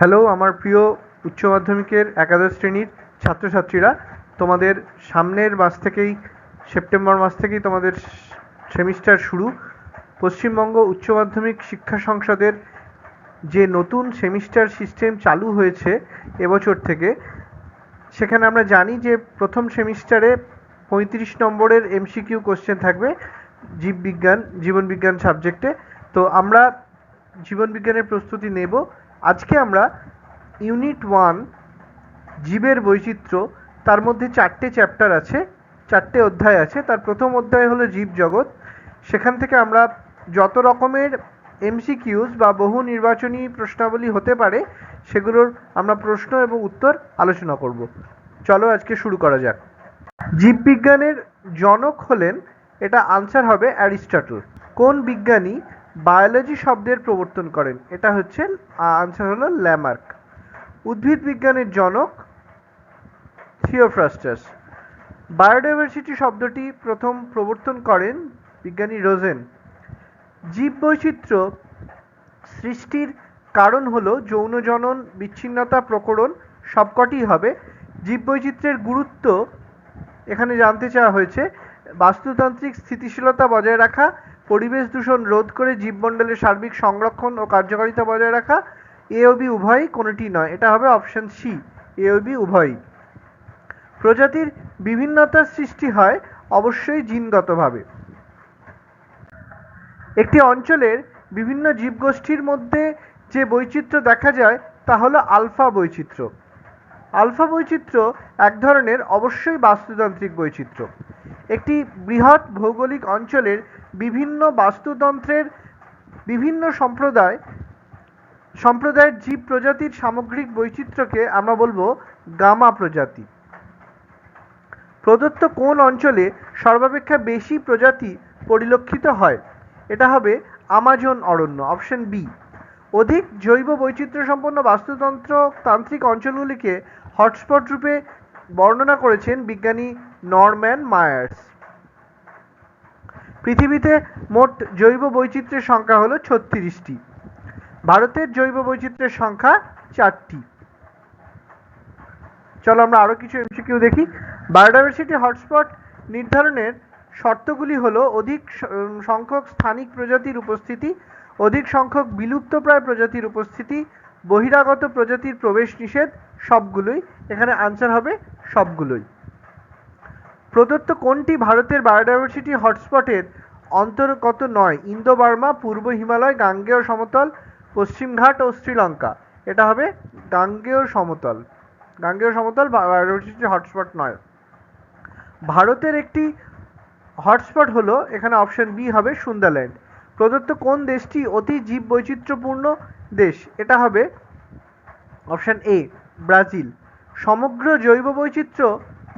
Hello আমার প্রিয় উচ্চ মাধ্যমিকের একাদশ শ্রেণির ছাত্রছাত্রীরা, তোমাদের সামনের মাস থেকেই, সেপ্টেম্বর মাস থেকেই তোমাদের সেমিস্টার শুরু। পশ্চিমবঙ্গ উচ্চ মাধ্যমিক শিক্ষা সংসদের যে নতুন সেমিস্টার সিস্টেম চালু হয়েছে এবছর থেকে, সেখানে আমরা জানি যে প্রথম সেমিস্টারে পঁয়ত্রিশ নম্বরের এমসিকিউ কোশ্চেন থাকবে জীববিজ্ঞান জীবনবিজ্ঞান সাবজেক্টে তো আমরা জীবনবিজ্ঞানের প্রস্তুতি নেব। আজকে আমরা ইউনিট ওয়ান জীবের বৈচিত্র্য, তার মধ্যে চারটে চ্যাপ্টার আছে, চারটে অধ্যায় আছে। তার প্রথম অধ্যায় হলো জীব জগৎ। সেখান থেকে আমরা যত রকমের এমসিকিউস বা বহু নির্বাচনী প্রশ্নাবলী হতে পারে, সেগুলোর আমরা প্রশ্ন এবং উত্তর আলোচনা করব। চলো আজকে শুরু করা যাক। জীববিজ্ঞানের জনক হলেন, এটা আনসার হবে অ্যারিস্টটল কোন বিজ্ঞানী বায়োলজি শব্দের প্রবর্তন করেন। এটা হচ্ছে আনসার হলো ল্যামার্ক। উদ্ভিদ বিজ্ঞানের জনক থিওফ্রাস্টাস। বায়োডাইভার্সিটি শব্দটি প্রথম প্রবর্তন করেন বিজ্ঞানী রোজেন। জীব বৈচিত্র্য সৃষ্টির কারণ হলো যৌন জনন, বিচ্ছিন্নতা প্রকরণ সবকটি হবে। জীববৈচিত্র্যের গুরুত্ব এখানে জানতে চাওয়া হয়েছে। বাস্তুতান্ত্রিক স্থিতিশীলতা বজায় রাখা পরিবেশ দূষণ রোধ করে জীবমণ্ডলের সার্বিক সংরক্ষণ ও কার্যকারিতা বজায় রাখা, এ ও বি উভয়ই কোনোটি নয়। এটা হবে অপশন সি এ ও বি উভয়ই। প্রজাতির বিভিন্নতার সৃষ্টি হয় অবশ্যই জিনগতভাবে। একটি অঞ্চলের বিভিন্ন জীবগোষ্ঠীর মধ্যে যে বৈচিত্র্য দেখা যায়, তা হলো আলফা বৈচিত্র্য। আলফা বৈচিত্র্য এক ধরনের অবশ্যই বাস্তুতান্ত্রিক বৈচিত্র্য। একটি বৃহৎ ভৌগোলিক অঞ্চলের বিভিন্ন বাস্তুতন্ত্রের বিভিন্ন সম্প্রদায়, সম্প্রদায়ের জীব প্রজাতির সামগ্রিক বৈচিত্র্যকে আমরা বলব গামা প্রজাতি। প্রদত্ত কোন অঞ্চলে সর্বাপেক্ষা বেশি প্রজাতি পরিলক্ষিত হয়? এটা হবে আমাজন অরণ্য অপশন বি অধিক জৈব বৈচিত্র্য সম্পন্ন বাস্তুতন্ত্র তান্ত্রিক অঞ্চলগুলিকে হটস্পট রূপে বর্ণনা করেছেন বিজ্ঞানী নরম্যান মায়ার্স। পৃথিবীতে মোট জৈব বৈচিত্র্যের সংখ্যা হলো ছত্রিশটি। ভারতের জৈব বৈচিত্র্যের সংখ্যা চারটি। চলো আমরা আরও কিছু এমসিকিউ দেখি। বায়োডাইভার্সিটি হটস্পট নির্ধারণের শর্তগুলি হলো অধিক সংখ্যক স্থানিক প্রজাতির উপস্থিতি, অধিক সংখ্যক বিলুপ্তপ্রায় প্রজাতির উপস্থিতি, বহিরাগত প্রজাতির প্রবেশ নিষেধ, সবগুলোই। এখানে আনসার হবে সবগুলোই। প্রদত্ত কোনটি ভারতের বায়োডাইভার্সিটি হটস্পটের অন্তর্গত নয়? ইন্দো বার্মা পূর্ব হিমালয়, গাঙ্গেয় সমতল পশ্চিমঘাট ও শ্রীলঙ্কা। এটা হবে গাঙ্গেয় সমতল। গাঙ্গেয় সমতল বায়োডাইভার্সিটি হটস্পট নয়। ভারতের একটি হটস্পট হলো, এখানে অপশন বি হবে সুন্দরল্যান্ড। প্রদত্ত কোন দেশটি অতি জীব বৈচিত্র্যপূর্ণ দেশ? এটা হবে অপশন এ, ব্রাজিল। সমগ্র জৈব বৈচিত্র্য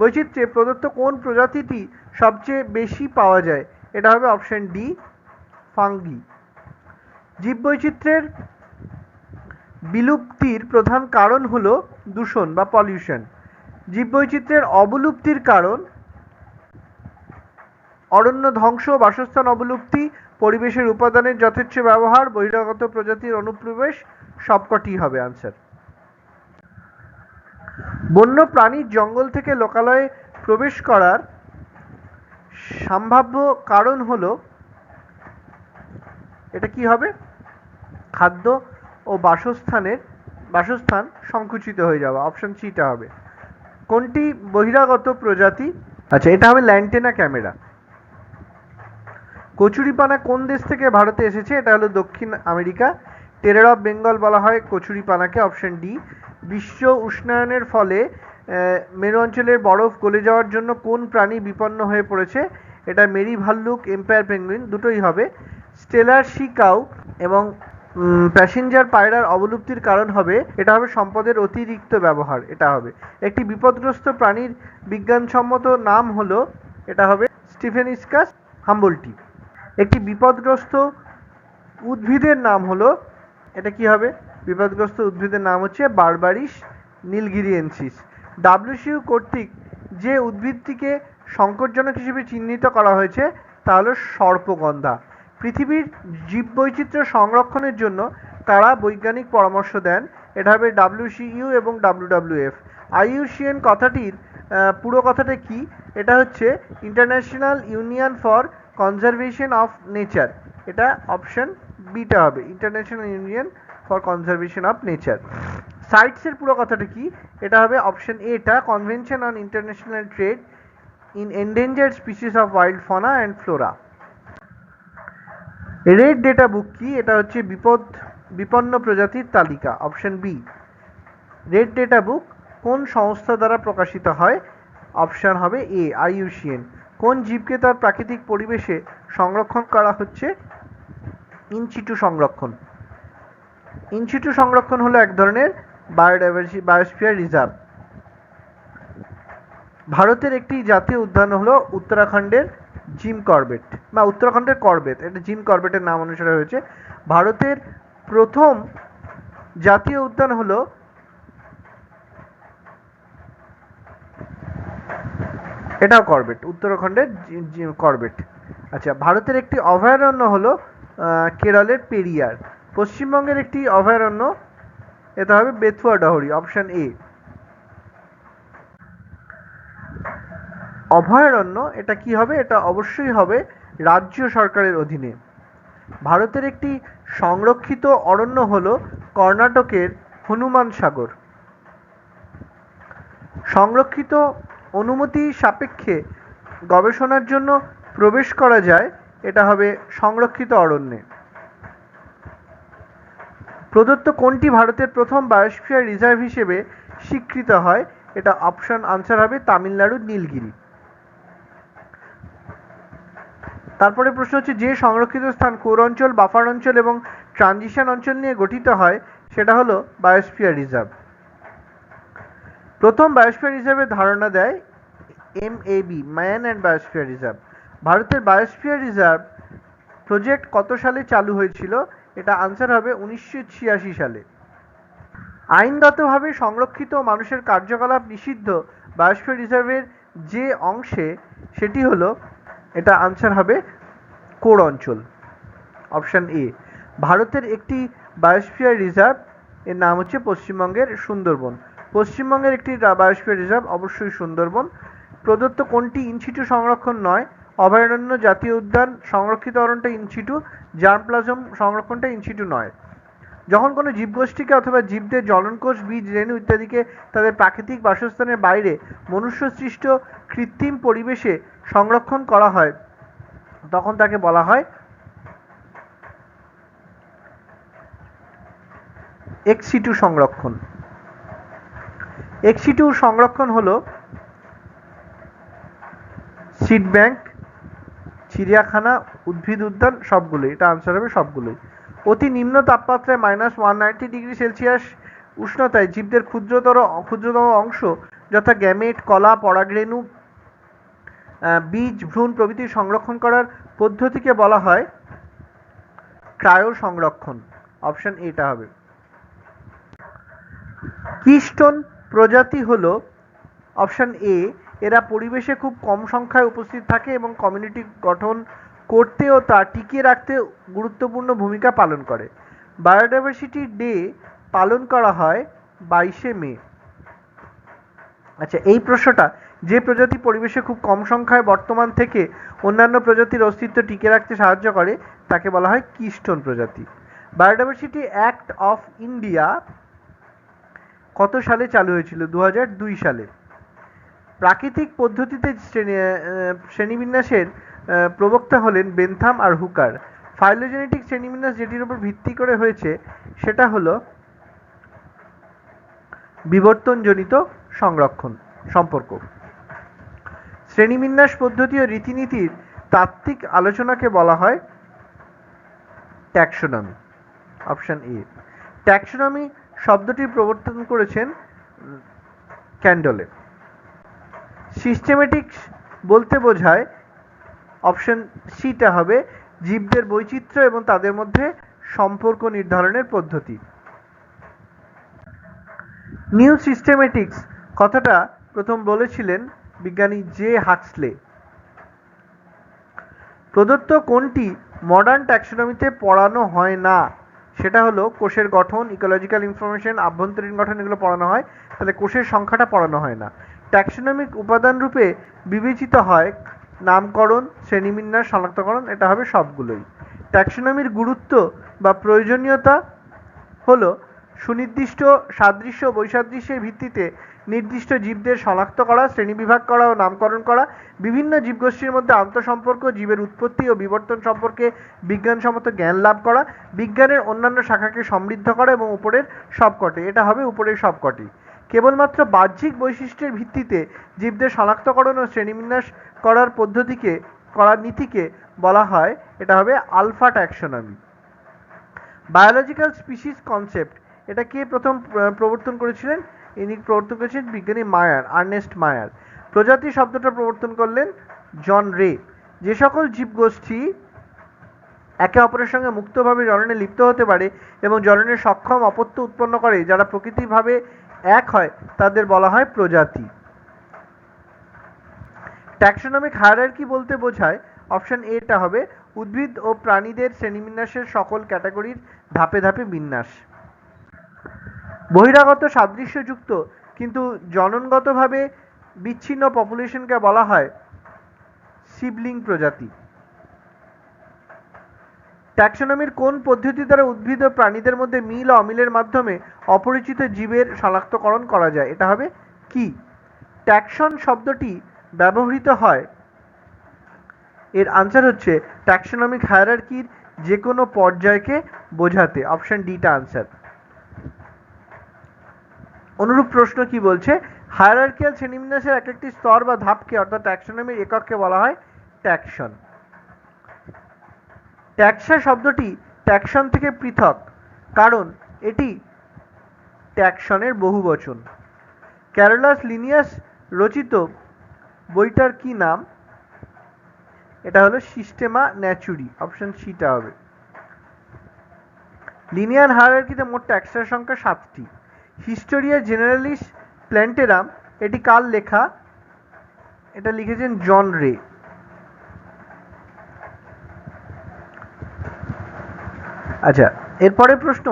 বৈচিত্র্যে প্রদত্ত কোন প্রজাতিটি সবচেয়ে বেশি পাওয়া যায়? এটা হবে অপশন ডি, ফাঙ্গি। জীববৈচিত্র্যের বিলুপ্তির প্রধান কারণ হল দূষণ বা পলিউশন। জীববৈচিত্র্যের অবলুপ্তির কারণ অরণ্য ধ্বংস, বাসস্থান অবলুপ্তি, পরিবেশের উপাদানের যথেচ্ছ ব্যবহার, বহিরাগত প্রজাতির অনুপ্রবেশ সবকটি হবে আনসার বন্য প্রাণীর জঙ্গল থেকে লোকালয়ে প্রবেশ করার সম্ভাব্য কারণ হলো, এটা কি হবে? খাদ্য ও বাসস্থানের, বাসস্থান সংকুচিত হয়ে যাওয়া অপশন সিটা হবে। কোনটি বহিরাগত প্রজাতি? আচ্ছা এটা হবে ল্যান্টেনা ক্যামেরা কচুরিপানা কোন দেশ থেকে ভারতে এসেছে? এটা হলো দক্ষিণ আমেরিকা। টেরার অফ বেঙ্গল বলা হয় কচুরিপানাকে অপশন ডি বিশ্ব উষ্ণায়নের ফলে মেরু অঞ্চলের বরফ গলে যাওয়ার জন্য কোন প্রাণী বিপন্ন হয়ে পড়েছে, এটা মেরি ভাল্লুক, এম্পায়ার পেঙ্গুইন দুটোই হবে। স্টেলার শিকাও এবং প্যাসেঞ্জার পায়রার অবলুপ্তির কারণ হবে, এটা হবে সম্পদের অতিরিক্ত ব্যবহার, এটা হবে। একটি বিপদগ্রস্ত প্রাণীর বিজ্ঞানসম্মত নাম হলো, এটা হবে স্টিফেনিসকাস হাম্বলটি। একটি বিপদগ্রস্ত উদ্ভিদের নাম হলো, এটা কি হবে? বিপদগ্রস্ত উদ্ভিদের নাম হচ্ছে বারবারিস নীলগিরিয়েন্সিস ডাব্লিউসিউ কর্তৃক যে উদ্ভিদটিকে সংকটজনক হিসেবে চিহ্নিত করা হয়েছে, তা হলো সর্পগন্ধা। পৃথিবীর জীববৈচিত্র্য সংরক্ষণের জন্য তারা বৈজ্ঞানিক পরামর্শ দেন। এটা হবে ডাব্লিউসিইউ এবং ডাব্লিউডাব্লিউএফ। আইইউসিএন কথাটির পুরো কথাটা কি? এটা হচ্ছে international union for conservation of nature. এটা অপশন বিটা হবে, international union for conservation of nature সাইটসের পুরো কথাটা কি? এটা হবে অপশন এটা convention on international trade in endangered species of wild fauna and flora red data book কি? এটা হচ্ছে বিপদ, বিপন্ন প্রজাতির তালিকা option B red data book কোন সংস্থা দ্বারা প্রকাশিত হয়? অপশন হবে এ আইইউসিএন কোন জীবকে তার প্রাকৃতিক পরিবেশে সংরক্ষণ করা হচ্ছে? ইনসিটু সংরক্ষণ। ইনসিটু সংরক্ষণ হলো এক ধরনের বায়োডাইভার্সি, বায়োস্ফিয়ার রিজার্ভ। ভারতের একটি জাতীয় উদ্যান হলো উত্তরাখণ্ডের জিম করবেট বা উত্তরাখণ্ডের করবেট। এটা জিম করবেটের নাম অনুসারে হয়েছে। ভারতের প্রথম জাতীয় উদ্যান হলো এটাও করবেট, উত্তরাখণ্ডের করবেট। আচ্ছা ভারতের একটি অভয়ারণ্য হলো কেরলের পেরিয়ার। পশ্চিমবঙ্গের একটি অভয়ারণ্য, এটা হবে বেথুয়া ডহরি অপশন এ অভয়ারণ্য, এটা কি হবে? এটা অবশ্যই হবে রাজ্য সরকারের অধীনে। ভারতের একটি সংরক্ষিত অরণ্য হলো কর্ণাটকের হনুমান সাগর। সংরক্ষিত অনুমতি সাপেক্ষে গবেষণার জন্য প্রবেশ করা যায়, এটা হবে সংরক্ষিত অরণ্যে। প্রদত্ত কোনটি ভারতের প্রথম বায়োস্ফিয়ার রিজার্ভ হিসেবে স্বীকৃত হয়? এটা অপশন আনসার হবে তামিলনাড়ুর নীলগিরি। তারপরে প্রশ্ন হচ্ছে, যে সংরক্ষিত স্থান কোর অঞ্চল, বাফার অঞ্চল এবং ট্রানজিশন অঞ্চল নিয়ে গঠিত হয়, সেটা হলো বায়োস্ফিয়ার রিজার্ভ প্রথম বায়োস্ফিয়ার রিজার্ভের ধারণা দেয় M A B man and biosphere reserve ভারতের বায়োস্ফিয়ার রিজার্ভ প্রজেক্ট কত সালে চালু হয়েছিল? এটা আনসার হবে উনিশশো ছিয়াশি সালে। আইনগতভাবে সংরক্ষিত মানুষের কার্যকলাপ নিষিদ্ধ বায়োস্ফিয়ার রিজার্ভের যে অংশে, সেটি হলো, এটা আনসার হবে কোর অঞ্চল অপশন এ ভারতের একটি বায়োস্ফিয়ার রিজার্ভ, এর নাম হচ্ছে পশ্চিমবঙ্গের সুন্দরবন। পশ্চিমবঙ্গের একটি বায়োস্ফিয়ার রিজার্ভ অবশ্যই সুন্দরবন। প্রদত্ত কোনটি ইনসিটু সংরক্ষণ নয় অভয়ারণ্য জাতীয় উদ্যান সংরক্ষিত অরণটা ইনসিটু জার্ম প্লাজম সংরক্ষণটা ইনসিটু নয়। যখন কোনো জীবগোষ্ঠীকে অথবা জীবদের জলনকোষ, বীজ, রেণু ইত্যাদিকে তাদের প্রাকৃতিক বাসস্থানের বাইরে মনুষ্যসৃষ্ট কৃত্রিম পরিবেশে সংরক্ষণ করা হয়, তখন তাকে বলা হয় এক্সিটু সংরক্ষণ। এক্সিটু সংরক্ষণ হলো সিড ব্যাংক চিড়িয়াখানা, উদ্ভিদ উদ্যান, সবগুলোই। এটা আনসার হবে সবগুলোই। অতি নিম্ন তাপমাত্রায় minus one ninety degree Celsius উষ্ণতায় জীবদের ক্ষুদ্রতর, ক্ষুদ্রতম অংশ যথা গ্যামেট কলা, পরাগরেণু বীজ, ভ্রূণ প্রভৃতি সংরক্ষণ করার পদ্ধতিকে বলা হয় ক্রায়ো সংরক্ষণ অপশন এটা হবে। কিস্টোন প্রজাতি হল অপশন এ এরা পরিবেশে খুব কম সংখ্যায় উপস্থিত থাকে এবং কমিউনিটি গঠন করতে ও তা টিকিয়ে রাখতে গুরুত্বপূর্ণ ভূমিকা পালন করে। বায়োডাইভার্সিটি ডে পালন করা হয় বাইশে মে। আচ্ছা এই প্রশ্নটা, যে প্রজাতি পরিবেশে খুব কম সংখ্যায় বর্তমান থেকে অন্যান্য প্রজাতির অস্তিত্ব টিকে রাখতে সাহায্য করে, তাকে বলা হয় কিস্টোন প্রজাতি। বায়োডাইভার্সিটি অ্যাক্ট অফ ইন্ডিয়া কত সালে চালু হয়েছিল? দু সালে। প্রাকৃতিক পদ্ধতিতে শ্রেণি শ্রেণীবিন্যাসের প্রবক্তা হলেন বেনথাম আর হুকার। ফাইলোজেনেটিক শ্রেণীবিন্যাস যেটির উপর ভিত্তি করে হয়েছে, সেটা হলো বিবর্তনজনিত সংরক্ষণ সম্পর্ক। শ্রেণীবিন্যাস পদ্ধতি ও রীতিনীতির তাত্ত্বিক আলোচনাকে বলা হয় ট্যাক্সোনমি, অপশন এ। ট্যাক্সোনমি শব্দটি প্রবর্তন করেছেন ক্যান্ডলে। সিস্টেমেটিক্স বলতে বোঝায় অপশন সিটা হবে জীবদের বৈচিত্র্য এবং তাদের মধ্যে সম্পর্ক নির্ধারণের পদ্ধতি। নিউ সিস্টেমেটিক্স কথাটা প্রথম বলেছিলেন বিজ্ঞানী জে হাক্সলে প্রদত্ত কোনটি মডার্ন ট্যাক্সোনমিতে পড়ানো হয় না। সেটা হলো কোষের গঠন ইকোলজিক্যাল ইনফরমেশন আভ্যন্তরীণ গঠন এগুলো পড়ানো হয়, তাহলে কোষের সংখ্যাটা পড়ানো হয় না। ট্যাক্সোনমিক উপাদান রূপে বিবেচিত হয় নামকরণ, শ্রেণীবিন্যাস, শনাক্তকরণ, এটা হবে সবগুলোই। ট্যাক্সোনমির গুরুত্ব বা প্রয়োজনীয়তা হলো সুনির্দিষ্ট সাদৃশ্য বৈসাদৃশ্যের ভিত্তিতে নির্দিষ্ট জীবদের শনাক্ত করা, শ্রেণীবিভাগ করা ও নামকরণ করা, বিভিন্ন জীবগোষ্ঠীর মধ্যে আন্তঃসম্পর্ক, জীবের উৎপত্তি ও বিবর্তন সম্পর্কে বিজ্ঞানসম্মত জ্ঞান লাভ করা, বিজ্ঞানের অন্যান্য শাখাকে সমৃদ্ধ করা এবং উপরের সবকটি, এটা হবে উপরের সবকটি। কেবলমাত্র বাহ্যিক বৈশিষ্ট্যের ভিত্তিতে জীবদের শনাক্তকরণ ও শ্রেণীবিন্যাস করার পদ্ধতিকে, করার নীতিকে বলা হয়। এটা হবে alpha taxonomy. Biological species concept এটা কে প্রথম প্রবর্তন করেছিলেন? ইনি প্রবর্তন করেছিলেন বিজ্ঞানী মায়ার, আর্নেস্ট মায়ার। প্রজাতি শব্দটা প্রবর্তন করলেন জন রে। যে সকল জীবগোষ্ঠী একে অপরের সঙ্গে মুক্তভাবে জননে লিপ্ত হতে পারে এবং জননের সক্ষম অপত্য উৎপন্ন করে, যারা প্রকৃতিভাবে এক হয়, তাদের বলা হয় প্রজাতি। ট্যাক্সোনমিক হায়ার কি বলতে বোঝায়, অপশন এটা হবে, উদ্ভিদ ও প্রাণীদের শ্রেণীবিন্যাসের সকল ক্যাটাগরির ধাপে ধাপে বিন্যাস। বহিরাগত সাদৃশ্যযুক্ত, কিন্তু জননগতভাবে বিচ্ছিন্ন পপুলেশনকে বলা হয় সিবলিং প্রজাতি। ট্যাক্সোনমির কোন পদ্ধতি দ্বারা উদ্ভিদ ও প্রাণীদের মধ্যে মিল ও অমিলের মাধ্যমে অপরিচিত জীবের শনাক্তকরণ করা যায়? এটা হবে কি? ট্যাক্সন শব্দটি ব্যবহৃত হয়। এর আনসার হচ্ছে ট্যাক্সোনমিক হায়ারার্কির যে কোনো পর্যায়কে বোঝাতে। অপশন ডিটা আনসার। অনুরূপ প্রশ্ন কি বলছে? হায়ারার্কিয়াল শ্রেণীবিন্যাসের এক একটি স্তর বা ধাপকে, অর্থাৎ ট্যাক্সোনমির একককে বলা হয় ট্যাক্সন। ট্যাক্সা শব্দটি ট্যাক্সন থেকে পৃথক, কারণ এটি ট্যাক্সনের বহুবচন। ক্যারোলাস লিনিয়াস রচিত বইটার কি নাম? এটা হলো সিস্টেমা ন্যাচুরি, অপশন সিটা হবে। লিনিয়ার হায়ারার্কিতে মোট ট্যাক্সার সংখ্যা সাতটি। হিস্টোরিয়া জেনারেলিস প্ল্যান্টেরাম, এটি কার লেখা? এটা লিখেছেন জন রে। আচ্ছা এরপরে প্রশ্ন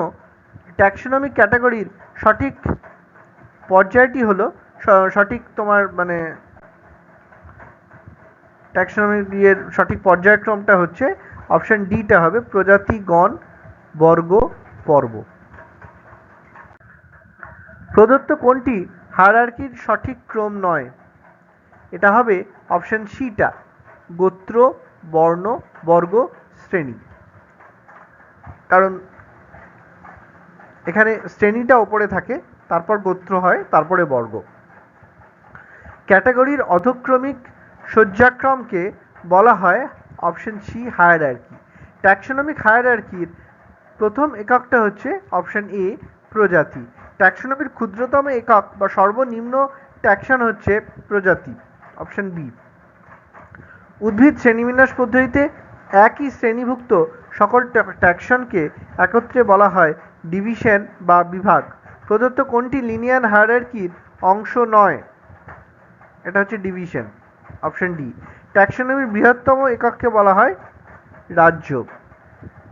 ট্যাক্সোনমিক ক্যাটাগরির সঠিক পর্যায়টি হলো সঠিক তোমার মানে ট্যাক্সোনমিক ইয়ের সঠিক পর্যায়ক্রমটা হচ্ছে অপশন ডিটা হবে প্রজাতি, গণ, বর্গ, পর্ব। প্রদত্ত কোনটি হায়ারার্কির সঠিক ক্রম নয়? এটা হবে অপশন সিটা গোত্র, বর্ণ, বর্গ, শ্রেণি। কারণ এখানে শ্রেণীটা ওপরে থাকে, তারপর গোত্র হয়, তারপরে বর্গ। ক্যাটাগরির অধক্রমিক সজ্জাক্রমকে বলা হয় অপশন সি হায়ারার্কি। ট্যাক্সোনমিক হায়ারার্কির প্রথম এককটা হচ্ছে অপশন এ, প্রজাতি। ট্যাক্সোনমির ক্ষুদ্রতম একক বা সর্বনিম্ন ট্যাক্সন হচ্ছে প্রজাতি, অপশন বি। উদ্ভিদ শ্রেণীবিন্যাস পদ্ধতিতে একই শ্রেণীভুক্ত সকল ট্যা- ট্যাক্সনকে একত্রে বলা হয় ডিভিশন বা বিভাগ। প্রদত্ত কোনটি লিনিয়ার হায়ারার্কির অংশ নয়? এটা হচ্ছে ডিভিশন, অপশন ডি। ট্যাক্সোনমির বৃহত্তম একককে বলা হয় রাজ্য।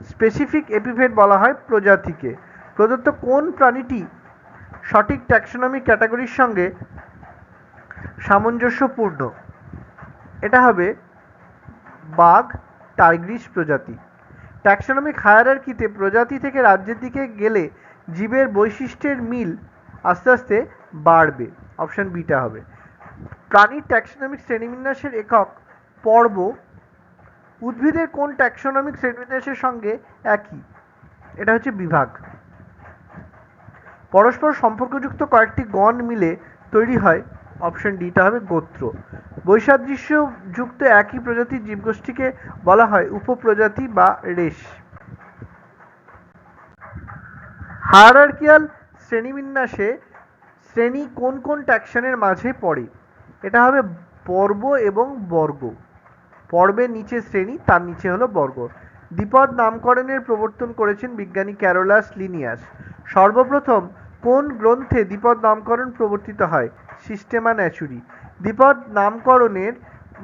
স্পেসিফিক এপিফেট বলা হয় প্রজাতিকে। প্রদত্ত কোন প্রাণীটি সঠিক ট্যাক্সোনমিক ক্যাটাগরির সঙ্গে সামঞ্জস্যপূর্ণ? এটা হবে বাঘ টাইগ্রিস প্রজাতি। ট্যাক্সোনমিক হায়ারার্কিতে প্রজাতি থেকে রাজ্যের দিকে গেলে জীবের বৈশিষ্ট্যের মিল আস্তে আস্তে বাড়বে। অপশন বিটা হবে। প্রাণীর ট্যাক্সোনমিক শ্রেণীবিন্যাসের একক পর্ব উদ্ভিদের কোন ট্যাক্সোনমিক শ্রেণীবিন্যাসের সঙ্গে একই? এটা হচ্ছে বিভাগ। পরস্পর সম্পর্কযুক্ত কয়েকটি গণ মিলে তৈরি হয়। অপশন ডিটা হবে গোত্র। বৈসাদৃশ্য যুক্ত একই প্রজাতির জীবগোষ্ঠীকে বলা হয় উপপ্রজাতি বা রেশ। হায়ারার্কিয়াল শ্রেণীবিন্যাসে শ্রেণি কোন কোন ট্যাকশনের মাঝে পড়ে? এটা হবে পর্ব এবং বর্গ। পর্বের নিচে শ্রেণি, তার নিচে হলো বর্গ। দ্বিপদ নামকরণের প্রবর্তন করেছেন বিজ্ঞানী ক্যারোলাস লিনিয়াস। সর্বপ্রথম কোন গ্রন্থে দ্বিপদ নামকরণ প্রবর্তিত হয়? সিস্টেমা ন্যাচুরি। দ্বিপদ নামকরণের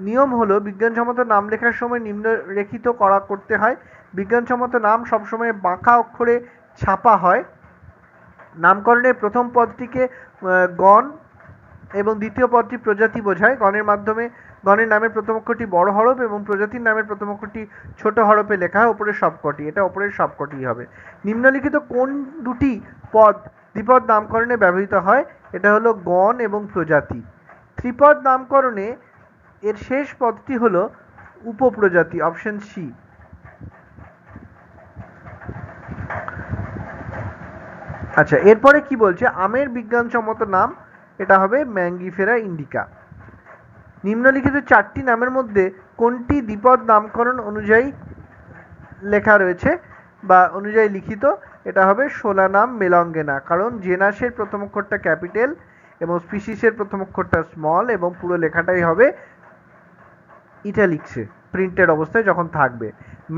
নিয়ম হলো, বিজ্ঞানসম্মত নাম লেখার সময় নিম্নরেখিত করা করতে হয়। বিজ্ঞানসম্মত নাম সবসময় বাঁকা অক্ষরে ছাপা হয়। নামকরণের প্রথম পদটিকে গণ এবং দ্বিতীয় পদটি প্রজাতি বোঝায়। গণের মাধ্যমে, গণের নামের প্রথম অক্ষরটি বড় হরফ এবং প্রজাতির নামের প্রথম অক্ষরটি ছোট হরফে লেখা হয় ওপরের সবকটি। এটা ওপরের সবকটি হবে। নিম্নলিখিত কোন দুটি পদ দ্বিপদ নামকরণে ব্যবহৃত হয়? এটা হলো গণ এবং প্রজাতি। ত্রিপদ নামকরণে এর শেষ পদটি হলো উপপ্রজাতি, অপশন সি। আচ্ছা এরপরে কি বলছে? আমের বিজ্ঞানসম্মত নাম, এটা হবে ম্যাঙ্গিফেরা ইন্ডিকা। নিম্নলিখিত চারটি নামের মধ্যে কোনটি দ্বিপদ নামকরণ অনুযায়ী লেখা রয়েছে বা অনুযায়ী লিখিত? এটা হবে সোলানাম মেলঙ্গেনা, কারণ জেনাসের প্রথম অক্ষরটা ক্যাপিটাল এবং স্পিসিসের প্রথম অক্ষরটা স্মল এবং পুরো লেখাটাই হবে ইটালিক্সে প্রিন্টেড অবস্থায় যখন থাকবে।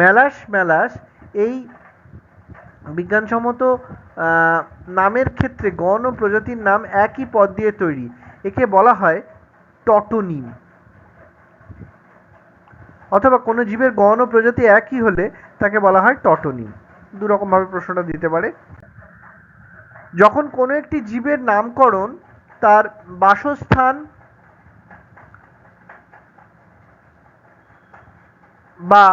মেলাস মেলাস, এই বিজ্ঞানসম্মত নামের ক্ষেত্রে গণ প্রজাতির নাম একই পদ দিয়ে তৈরি। একে বলা হয় টটোনিম অথবা কোনো জীবের গণ প্রজাতি একই হলে তাকে বলা হয় টটোনিম দু রকম ভাবে প্রশ্নটা দিতে পারে। যখন কোনো একটি জীবের নামকরণ তার বাসস্থান বা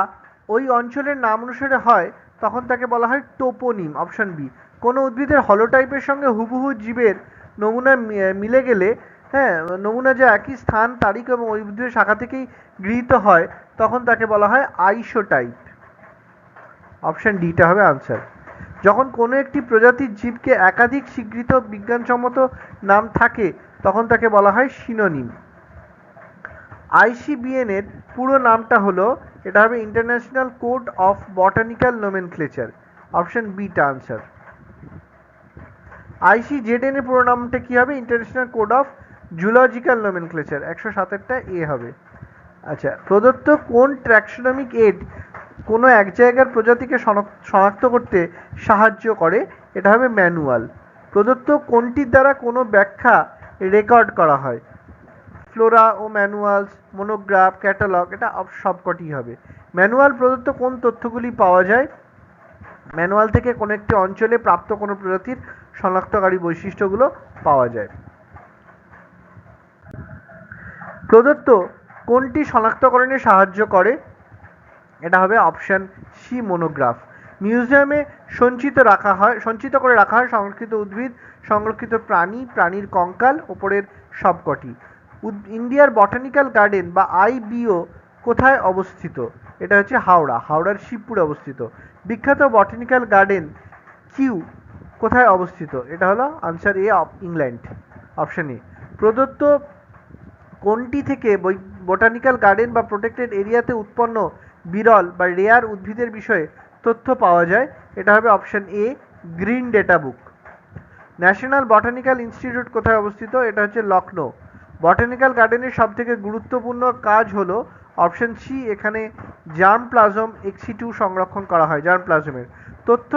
ওই অঞ্চলের নাম অনুসারে হয়, তখন তাকে বলা হয় টোপোনিম, অপশন বি। কোনো উদ্ভিদের হলোটাইপের সঙ্গে হুবহু জীবের নমুনা মিলে গেলে হ্যাঁ নমুনা যে একই স্থান, তারিখ এবং ওই উদ্ভিদের শাখা থেকেই গৃহীত হয়, তখন তাকে বলা হয় আইসোটাইপ। অপশন ডিটা হবে আনসার। যখন কোনো একটি প্রজাতির জীবকে একাধিক স্বীকৃত বিজ্ঞানসম্মত নাম থাকে, তখন তাকে বলা হয় সিনোনিম। আইসিবিএন এর পুরো নামটা হলো, এটা হবে international code of botanical nomenclature option beta answer ICZN এর পুরো নামটা কি হবে? International code of zoological nomenclature একশো সাতেরটা এ হবে। আচ্ছা প্রদত্ত কোন ট্র্যাকশনমিক এড কোনো এক জায়গার প্রজাতিকে শনাক্ত করতে সাহায্য করে। এটা হবে ম্যানুয়াল। প্রদত্ত কোনটির দ্বারা কোনো ব্যাখ্যা রেকর্ড করা হয়? ফ্লোরা ও ম্যানুয়ালস, মনোগ্রাফ, ক্যাটালগ, এটা সবকটি হবে। ম্যানুয়াল প্রদত্ত কোন তথ্যগুলি পাওয়া যায়? ম্যানুয়াল থেকে কোনো একটি অঞ্চলে প্রাপ্ত কোনো প্রজাতির শনাক্তকারী বৈশিষ্ট্যগুলো পাওয়া যায়। প্রদত্ত কোনটি শনাক্তকরণে সাহায্য করে? এটা হবে অপশন সি মনোগ্রাফ মিউজিয়ামে সঞ্চিত রাখা হয়, সঞ্চিত করে রাখা হয় সংরক্ষিত উদ্ভিদ, সংরক্ষিত প্রাণী, প্রাণীর কঙ্কাল, ওপরের সবকটি। ইন্ডিয়ার বটানিক্যাল গার্ডেন বা আইবিও কোথায় অবস্থিত? এটা হচ্ছে হাওড়া, হাওড়ার শিবপুরে অবস্থিত। বিখ্যাত বটানিক্যাল গার্ডেন কিউ কোথায় অবস্থিত? এটা হলো answer A England option A প্রদত্ত কোনটি থেকে বটানিক্যাল গার্ডেন বা প্রোটেক্টেড এরিয়াতে উৎপন্ন বিরল বা রেয়ার উদ্ভিদের বিষয়ে তথ্য পাওয়া যায়। এটা হবে option A green data book national botanical institute কোথায় অবস্থিত? এটা হচ্ছে লখনৌ বটানিক্যাল গার্ডেনের সবথেকে গুরুত্বপূর্ণ কাজ হলো অপশন সি এখানে জার্ম প্লাজম এক্সি টু সংরক্ষণ করা হয় জার্ম প্লাজমের তথ্য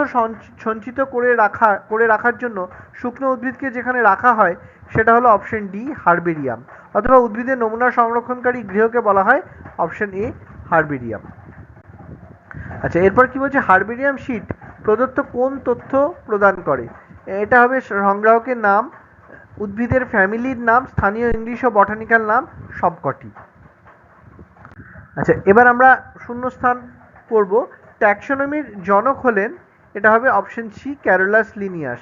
সঞ্চিত করে রাখা, করে রাখার জন্য শুকনো উদ্ভিদকে যেখানে রাখা হয়, সেটা হলো অপশন ডি হার্বেরিয়াম অথবা উদ্ভিদের নমুনা সংরক্ষণকারী গৃহকে বলা হয় অপশন এ হার্বেরিয়াম। আচ্ছা এরপর কি বলছে? হার্বেরিয়াম শীট প্রদত্ত কোন তথ্য প্রদান করে? এটা হবে সংগ্রাহকের নাম, উদ্ভিদের ফ্যামিলির নাম, স্থানীয় ইংলিশ ও বটানিক্যাল নাম, সবকটি। আচ্ছা এবার আমরা শূন্যস্থান করব ট্যাক্সোনমির জনক হলেন, এটা হবে অপশন সি, ক্যারোলাস লিনিয়াস।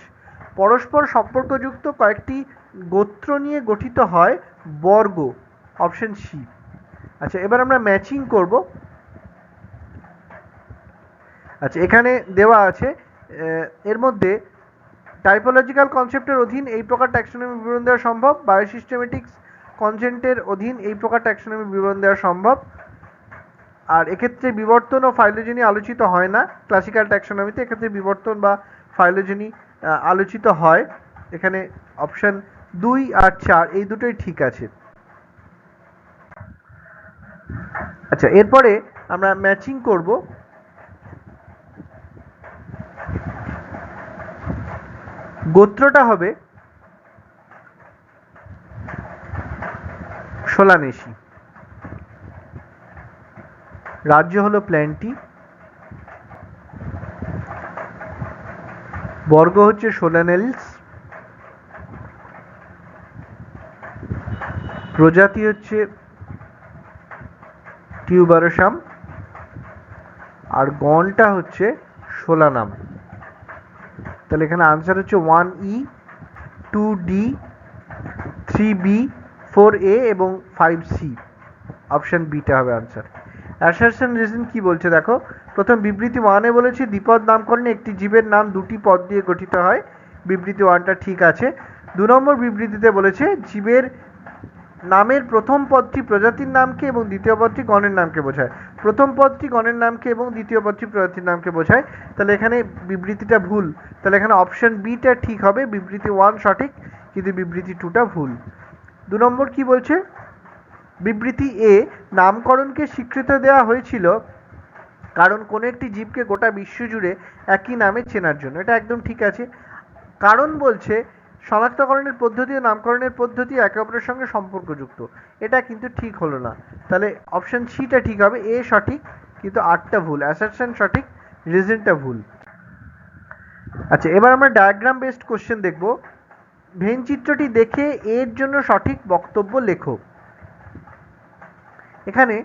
পরস্পর সম্পর্কযুক্ত কয়েকটি গোত্র নিয়ে গঠিত হয় বর্গ, অপশন সি। আচ্ছা এবার আমরা ম্যাচিং করব। আচ্ছা এখানে দেওয়া আছে এর মধ্যে টাইপোলজিক্যাল কনসেপ্টের অধীন এই প্রকার ট্যাক্সোনমি বিবরণ দেওয়া সম্ভব বায়োসিস্টেমেটিক্স কনসেন্টের অধীন এই প্রকার ট্যাক্সোনমি বিবরণ দেওয়া সম্ভব। আর এক্ষেত্রে বিবর্তন ও ফাইলোজেনি আলোচিত হয় না ক্লাসিক্যাল ট্যাক্সোনমিতে এক্ষেত্রে বিবর্তন বা ফাইলোজেনি আলোচিত হয়। এখানে অপশন দুই আর চার, এই দুটোই ঠিক আছে। আচ্ছা এরপরে আমরা ম্যাচিং করব। গোত্রটা হবে সোলানেশি রাজ্য হলো প্ল্যান্টি। বর্গ হচ্ছে সোলানেলস। প্রজাতি হচ্ছে টিউবারসাম আর গণটা হচ্ছে সোলানাম তাহলে এখানে আনসার হচ্ছে one E two D three B four A এবং ফাইভ সি অপশন বিটা হবে আনসার অ্যাসারশন রিজন কি বলছে দেখো? প্রথম বিবৃতি ওয়ানে বলেছে, দ্বিপদ নামকরণে একটি জীবের নাম দুটি পদ দিয়ে গঠিত হয়। বিবৃতি ওয়ানটা ঠিক আছে। দু নম্বর বিবৃতিতে বলেছে, জীবের নামের প্রথম পদটি প্রজাতির নামকে এবং দ্বিতীয় পদটি গণের নামকে বোঝায়। প্রথম পদটি গণের নামকে এবং দ্বিতীয় পদটি প্রজাতির নামকে বোঝায়। তাহলে এখানে বিবৃতিটা ভুল। তাহলে এখানে অপশন বিটা ঠিক হবে, বিবৃতি ওয়ান সঠিক, কিন্তু বিবৃতি টুটা ভুল। দু নম্বর কি বলছে? বিবৃতি এ নামকরণকে স্বীকৃতি দেওয়া হয়েছিল কারণ কোনো একটি জীবকে গোটা বিশ্ব জুড়ে একই নামে চেনার জন্য। এটা একদম ঠিক আছে। কারণ বলছে শনাক্তকরণের পদ্ধতি ও নামকরণের পদ্ধতি একে অপরের সঙ্গে সম্পর্কযুক্ত। এটা কিন্তু ঠিক হলো না। তাহলে অপশন সিটা ঠিক হবে এ সঠিক, কিন্তু আটটা ভুল অ্যাসারশন সঠিক রিজনটা ভুল। আচ্ছা এবার আমরা ডায়াগ্রাম বেসড কোশ্চেন দেখব। ভেন চিত্রটি দেখে এর জন্য সঠিক বক্তব্য লেখো। এখানে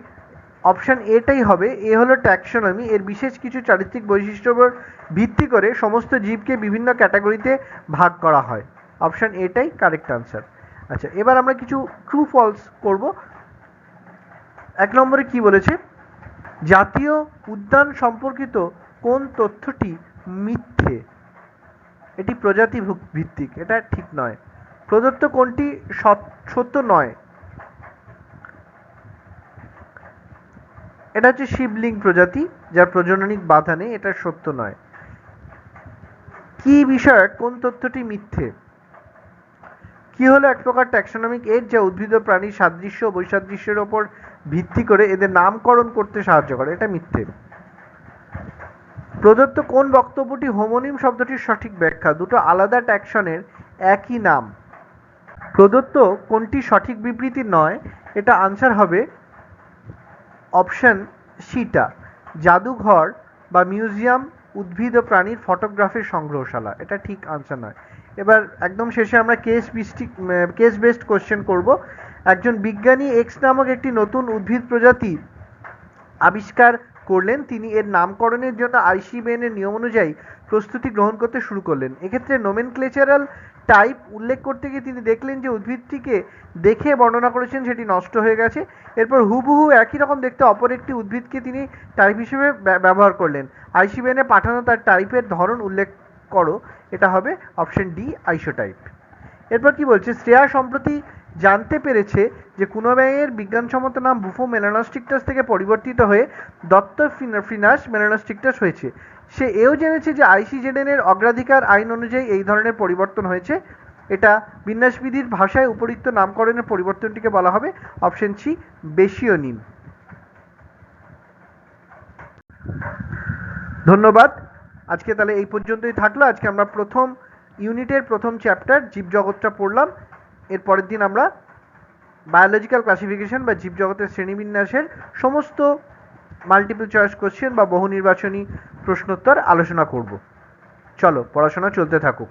অপশন এটাই হবে এ হলো ট্যাক্সোনমি এর বিশেষ কিছু চারিত্রিক বৈশিষ্ট্যর উপর ভিত্তি করে সমস্ত জীবকে বিভিন্ন ক্যাটাগরিতে ভাগ করা হয়। অপশন এটাই কারেক্ট আনসার আচ্ছা এবার আমরা কিছু ট্রু ফলস করব। এক নম্বরে কি বলেছে? জাতীয় উদ্যান সম্পর্কিত কোন তথ্যটি মিথ্যে? এটি প্রজাতি ভিত্তিক, এটা ঠিক নয়। প্রদত্ত কোনটি সত্য নয়? এটা হচ্ছে শিবলিং প্রজাতি, যার প্রজননিক বাধা নেই, এটা সত্য নয়। কি বিষয়ক কোন তথ্যটি মিথ্যে? কি হলো? এক প্রকার ট্যাক্সোনমিক এড যা উদ্ভিদ ও প্রাণীর সাদৃশ্য বৈসাদৃশ্যের ওপর ভিত্তি করে এদের নামকরণ করতে সাহায্য করে। এটা মিথ্যে। প্রদত্ত কোন বক্তব্যটি হোমোনিম শব্দটির সঠিক ব্যাখ্যা? দুটো আলাদা ট্যাক্সনের একই নাম। প্রদত্ত কোনটি সঠিক বিবৃতি নয়, এটা আনসার হবে অপশন সিটা জাদুঘর বা মিউজিয়াম উদ্ভিদ ও প্রাণীর ফটোগ্রাফির সংগ্রহশালা। এটা ঠিক আনসার নয়। এবার একদম শেষে আমরা কেস বিস্টিক কেস বেসড কোশ্চেন করব। একজন বিজ্ঞানী এক্স নামক একটি নতুন উদ্ভিদ প্রজাতি আবিষ্কার করলেন। তিনি এর নামকরণের জন্য আইসিবিএনের নিয়ম অনুযায়ী প্রস্তুতি গ্রহণ করতে শুরু করলেন। এক্ষেত্রে নোমেনক্লেচারাল টাইপ উল্লেখ করতে গিয়ে তিনি দেখলেন যে উদ্ভিদটিকে দেখে বর্ণনা করেছেন, সেটি নষ্ট হয়ে গেছে। এরপর হুবহু একই রকম দেখতে অপর একটি উদ্ভিদকে তিনি টাইপ হিসেবে ব্যবহার করলেন। আইসিবিএনে পাঠানো তার টাইপের ধরন উল্লেখ করো, এটা হবে অপশন ডি আইসোটাইপ এরপর কি বলছে? শ্রেয়া সম্প্রতি জানতে পেরেছে যে কুনোব্যাঙের বিজ্ঞানসম্মত নাম বুফো মেলানোস্টিকটাস থেকে পরিবর্তিত হয়ে দত্ত ফিনা- ফিনাস মেলানোস্টিকটাস হয়েছে। সে এও জেনেছে যে আইসিজেডেন এর অগ্রাধিকার আইন অনুযায়ী এই ধরনের পরিবর্তন হয়েছে। এটা বিন্যাসবিধির ভাষায় উপরিক্ত নামকরণের পরিবর্তনটিকে বলা হবে অপশন সি বেশিও নিন ধন্যবাদ। আজকে তাহলে এই পর্যন্তই থাকল। আজকে আমরা প্রথম ইউনিটের প্রথম চ্যাপ্টার জীবজগৎটা পড়লাম। এর পরের দিন আমরা বায়োলজিক্যাল ক্লাসিফিকেশন বা জীবজগতের শ্রেণীবিন্যাসের সমস্ত মাল্টিপল চয়েস কোশ্চেন বা বহু নির্বাচনী প্রশ্নোত্তর আলোচনা করব। চলো, পড়াশোনা চলতে থাকুক।